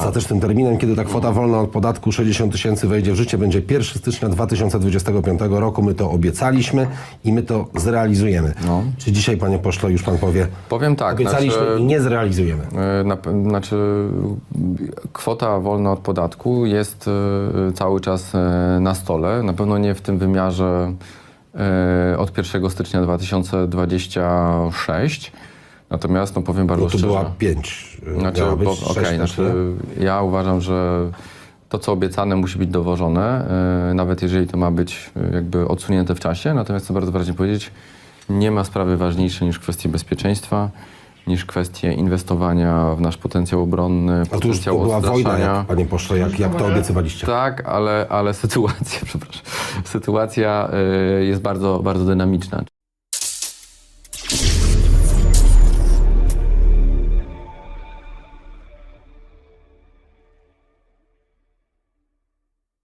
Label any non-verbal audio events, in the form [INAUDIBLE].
Ostatecznym terminem, kiedy ta kwota wolna od podatku 60 tysięcy wejdzie w życie, będzie 1 stycznia 2025 roku. My to obiecaliśmy i my to zrealizujemy. No. Czy dzisiaj, panie pośle, już pan powie, Powiem tak, obiecaliśmy znaczy, i nie zrealizujemy? e, na, znaczy kwota wolna od podatku jest e, cały czas e, na stole. Na pewno nie w tym wymiarze od 1 stycznia 2026. Natomiast no, powiem bardzo Bo tu szczerze. była 5. Znaczy, bo, okej, znaczy, ja uważam, że to, co obiecane, musi być dowożone, e, nawet jeżeli to ma być e, jakby odsunięte w czasie. Natomiast chcę bardzo wyraźnie powiedzieć, nie ma sprawy ważniejszej niż kwestie bezpieczeństwa, niż kwestie inwestowania w nasz potencjał obronny, A tu już to potencjał była wojna, jak, panie pośle, jak, jak to obiecywaliście. Tak, ale, ale sytuacja, [LAUGHS] przepraszam, sytuacja e, jest bardzo, bardzo dynamiczna.